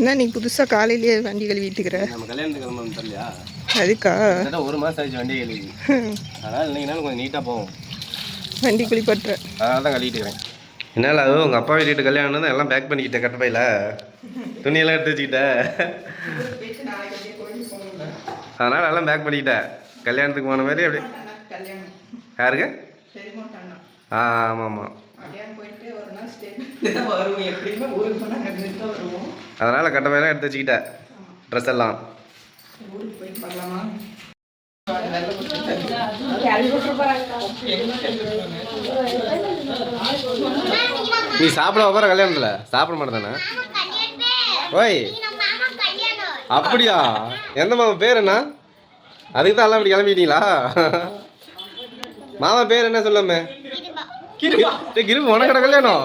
என்ன நீ புதுசாக காலையிலேயே வண்டி கழுவிட்டுக்கிற? நம்ம கல்யாணத்துக்கு கிளம்பணும் தெரியலையா அதுக்கா? ஒரு மாதம் ஆச்சு வண்டி கழுவி. அதனால் இன்னைக்கு கொஞ்சம் நீட்டாக போவோம். வண்டி குளிப்பட்டுற. அதனால தான் கழுவிட்டு இருக்கிறேன் என்னால் அது உங்கள் அப்பா வீட்டு கல்யாணம் தான் எல்லாம் பேக் பண்ணிக்கிட்டேன் கட்டப்பையில். துணியெல்லாம் எடுத்து வச்சுக்கிட்டேன். அதனால் எல்லாம் பேக் பண்ணிக்கிட்டேன். கல்யாணத்துக்கு போன மாதிரி அப்படி யாருக்கு? ஆ ஆமாம் ஆமாம். அதனால் கட்டப்பையெல்லாம் எடுத்து வச்சுக்கிட்டேன் ட்ரெஸ் எல்லாம். நீ சாப்பிட போகிற கல்யாணத்தில்? சாப்பிட மாட்டேதானே? ஓய். அப்படியா? எந்த மாமா பேர் என்ன? அதுக்கு தான் எல்லாம் அப்படி கிளம்பிட்டீங்களா? மாமா பேர் என்ன சொல்லாமே? டேய், கிருபு உனக்கட கல்யாணம்?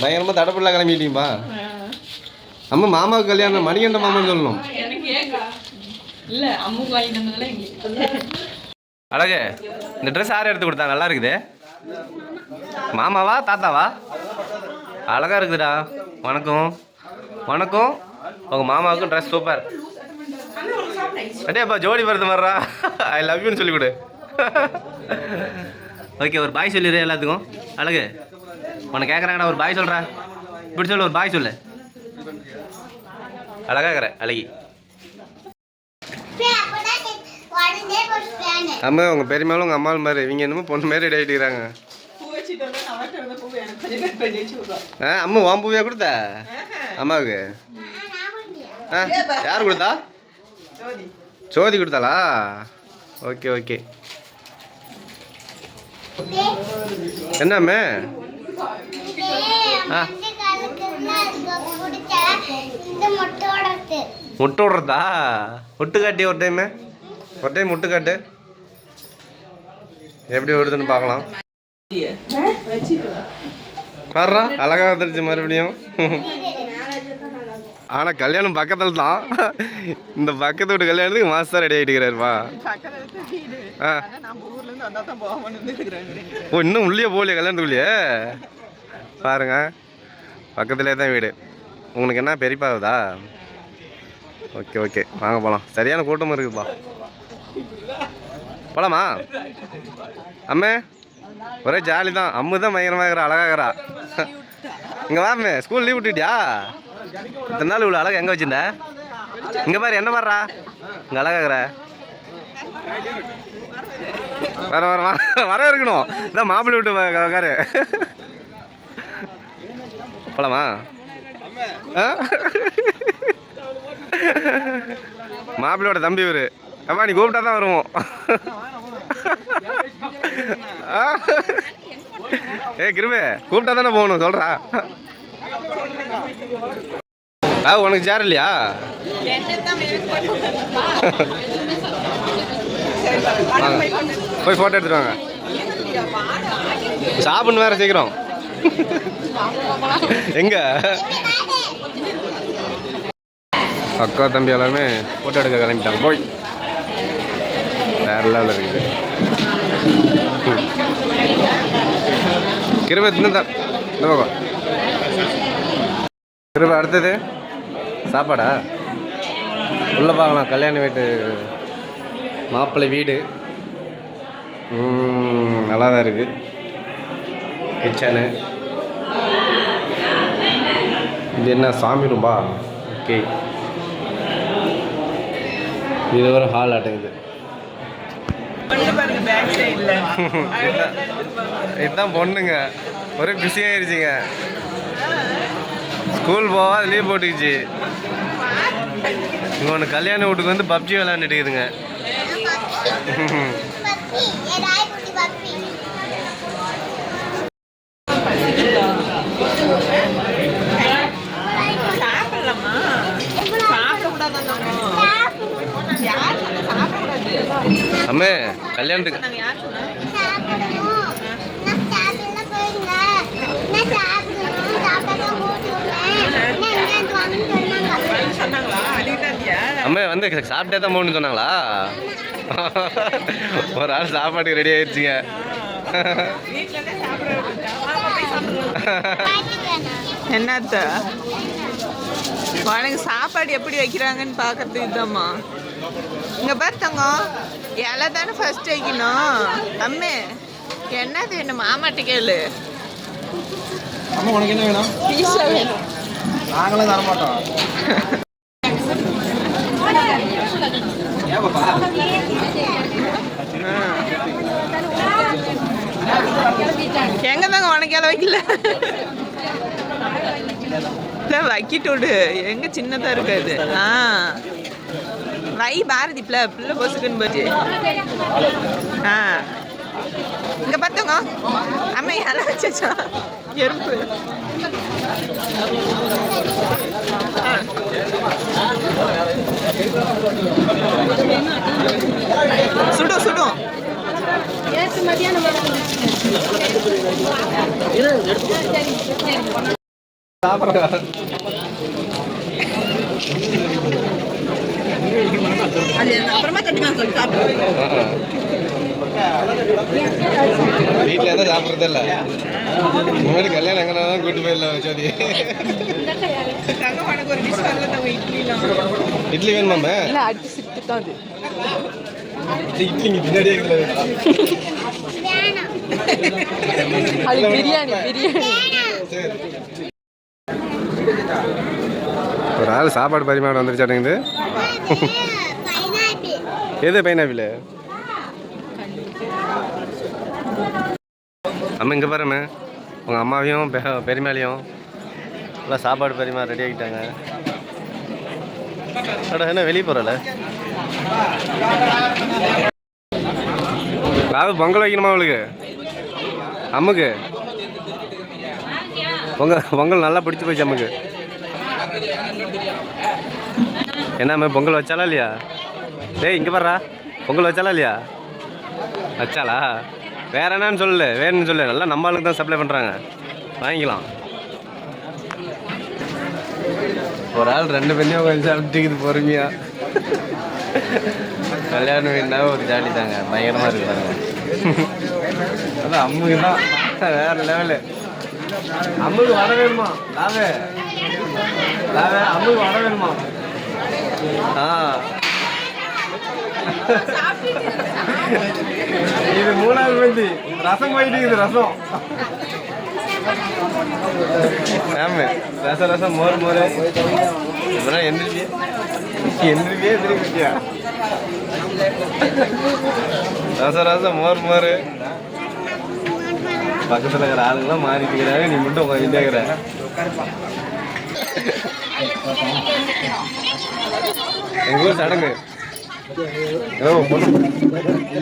பயங்கரமா தடப்புள்ள கிளம்பிட்டீங்கப்பா. அம்மா மாமாவுக்கு கல்யாணம் மணிகண்ட மாமான்னு சொல்லணும். அழகு இந்த ட்ரெஸ் யார் எடுத்து கொடுத்தா? நல்லா இருக்குது. மாமாவா தாத்தாவா? அழகா இருக்குதுடா. வணக்கம். வணக்கம். உங்க மாமாவுக்கும் ட்ரெஸ் சூப்பர் அடேப்பா ஜோடி வருது வர்றா ஐ லவ் யூன்னு சொல்லி கொடு. ஓகே ஒரு பாய் சொல்லிடு எல்லாத்துக்கும். அழகு. உனக்கு கேட்குறாங்கடா ஒரு பாய் சொல்கிறா இப்படி சொல்லு ஒரு பாய் சொல்லு. அழகா இருக்கிற அழகி. அம்மா உங்க பெரியமாலும் உங்க அம்மாவும் மாதிரி. இவங்க என்னமோ பொண்ணு மாதிரி ரெடி ஆகிட்டுக்கிறாங்க ஆ அம்மா உன் பூவியா கொடுத்த? அம்மாவுக்கு? ஆ யார் கொடுத்தா? சோதி. கொடுத்தாளா? Okay okay. என்னம்மே ஆ. முட்டை விடுறதா முட்டு காட்டி ஒரு டைமு ஒரு டைம் முட்டு காட்டு. எப்படி விடுதுன்னு பார்க்கலாம். பாடுறா அழகா வந்துருச்சு மறுபடியும். ஆனா கல்யாணம் பக்கத்துல தான். இந்த பக்கத்து வீட்டு கல்யாணத்துக்கு மாஸ்டர் ரெடி ஆகிட்டுக்கிறாருப்பா ஆ. ஓ இன்னும் உள்ளே போகலையே கல்யாணத்துக்குள்ளேயே? பாருங்க. பக்கத்துலேயே தான் வீடு. உங்களுக்கு என்ன பெரியப்பாவுதா ஓகே ஓகே. வாங்க போகலாம் சரியான கூட்டமாக இருக்குதுப்பா போலாமா? அம்மே ஒரே ஜாலி தான். அம்மு தான் பயங்கரமாக இருக்கிறா. அழகாகிறா இங்கே வாமே ஸ்கூல் லீவ் விட்டுட்டியா? இத்தனை நாள் இவ்வளோ அழகாக எங்கே வச்சிருந்த? இங்கே பாரு என்ன பாடுறா இங்கே அழகாகிற வர வர வர வர இருக்கணும். இதான் மாப்பிள்ளை விட்டு உட்காரு போலாமா? மாப்பிள்ளையோட தம்பி இவரு. அம்மா நீ கூப்பிட்டா தான் வருவோம். ஏ ஏய் கிருபே கூப்பிட்டா தானே போகணும் சொல்கிறா ஆ உனக்கு சேர் இல்லையா? போய் ஃபோட்டோ எடுத்துட்டு வாங்க. சாப்பிடணும் வேற சீக்கிரம். எங்க? அக்கா தம்பி எல்லாமே ஃபோட்டோ எடுக்க கிளம்பிட்டாங்க. போய். வேற லெவலில் இருக்குது. கிருப இந்த இந்த கிருப அடுத்தது? சாப்பாடா? உள்ள பார்க்கலாம். கல்யாண வீட்டு மாப்பிள்ளை வீடு. நல்லா தான் இருக்குது கிச்சனு இது என்ன சாமி ரூம்பா? ஓகே. இது ஒரு ஹால் அட்டையுது இதுதான் பொண்ணுங்க. ஒரே பிஸியாயிருச்சுங்க ஸ்கூல் போவா லீவ் போட்டுக்கிச்சு. இங்கே ஒன்று கல்யாண வீட்டுக்கு வந்து பப்ஜி விளாண்டுட்டு அம்மே கல்யாணத்துக்கு நாங்க யார் சொன்னா சொன்னாங்களா அம்மா வந்து சாப்பிட்டே தான் போகணும்னு சொன்னாங்களா? ஒரு ஆள் சாப்பாட்டுக்கு ரெடி ஆயிடுச்சுங்க. என்னத்த? உனக்கு சாப்பாடு எப்படி வைக்கிறாங்கன்னு பார்க்கறதுக்கு இதுதாம்மா இங்கே பார்த்தங்க இலை தானே ஃபர்ஸ்ட் வைக்கணும். அம்மே என்னது என்ன மாமாட்ட கேளு. அம்மா உனக்கு என்ன வேணும்? பீஸா வேணும். நாங்களும் தர எங்க தாங்க உனக்கு வைக்கல? இல்லை வைக்கிட்டு விடு. எங்க சின்னதா இருக்காது ஆ. வை பாரதி பிள்ளை பிள்ளை பொசுக்குன்னு போச்சு. ஆ. இங்க பார்த்தோங்க அம்மா இலை வச்சா எறும்பு. சுடும் சுடும் அது அப்புறமா கட்டிக்கலாம் சொல்லி சாப்பிடு. வீட்டில் இருந்தால் சாப்பிட்றது இல்லை. முன்னாடி கல்யாணம் எங்கே தான் கூட்டு போயிடல சோதி தங்க உனக்கு ஒரு டிஷ் வரல தங்க இட்லிலாம் இட்லி வேணுமாமே இல்லை அடிச்சு சிட்டு தான் அது. இட்லி இங்கே பின்னாடியே பிரியாணி பிரியாணி. ஒரு ஆள் சாப்பாடு பரிமாறம் வந்துருச்சாட்டுங்குது. எது பைனாப்பிள்? அம்மா இங்கே பாருமே. உங்கள் அம்மாவையும் பெ- பெரியம்மாளையும் நல்லா சாப்பாடு பரிமாற ரெடி ஆகிட்டாங்க. அடா என்ன வெளியே போகிறல அதாவது பொங்கல் வைக்கணுமா அவளுக்கு? அம்முக்கு? பொங்கல் பொங்கல் நல்லா பிடிச்சி போச்சு அம்முக்கு. என்ன பொங்கல் வச்சாலா இல்லையா? டேய் இங்கே பாடுறா பொங்கல் வச்சாலா இல்லையா? வச்சாலா? வேற என்னன்னு சொல்லு வேணும்னு சொல்லு நல்லா நம்ம ஆளுக்கு தான் சப்ளை பண்ணுறாங்க வாங்கிக்கலாம். ஒரு ஆள் ரெண்டு பெண்ணையும் கொஞ்சம் சாப்பிட்டுக்குது பொறுமையா. கல்யாணம் வீடுனா ஒரு ஜாலி தாங்க. பயங்கரமாக இருக்கு பாருங்க. அதான் அம்முக்கு தான். வேற லெவலு அம்முக்கு வர வேணுமா? லாவே லாவே அம்முக்கு வர வேணுமா? ஆ. இது மூணாவது பந்தி ரசம் போயிட்டு இருக்குது ரசம். ஆமா. ரசம் ரசம் மோர் மோர். இதெல்லாம் எந்திரிப்பியே எந்திரிப்பியே எந்திரிப்பியா ரசம் ரசம் மோர் மோர். பக்கத்துல இருக்கிற ஆளுங்களாம் மாறிட்டு இருக்கிறாங்க. நீ மட்டும் உட்காந்துட்டே இருக்கிற. எங்க ஊர் சடங்கு.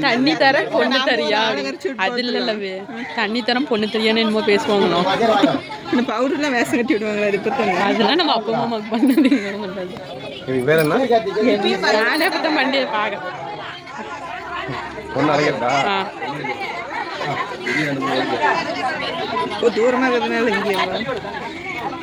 தண்ணி தர பொண்ணு தரியா? அது இல்லவே தண்ணி தரம் பொண்ணு தெரியான்னு என்னமோ பேசுவாங்களோ? இந்த பவுடர்லாம் வேஷம் கட்டி விடுவாங்களா அது அதெல்லாம் நம்ம அப்பா அம்மா பண்ணது இதுக்கு பேர் என்ன? நானே தான் பண்ணி பார்க்க பொண்ணு தூரமாக இருக்கிறதுனால இங்கே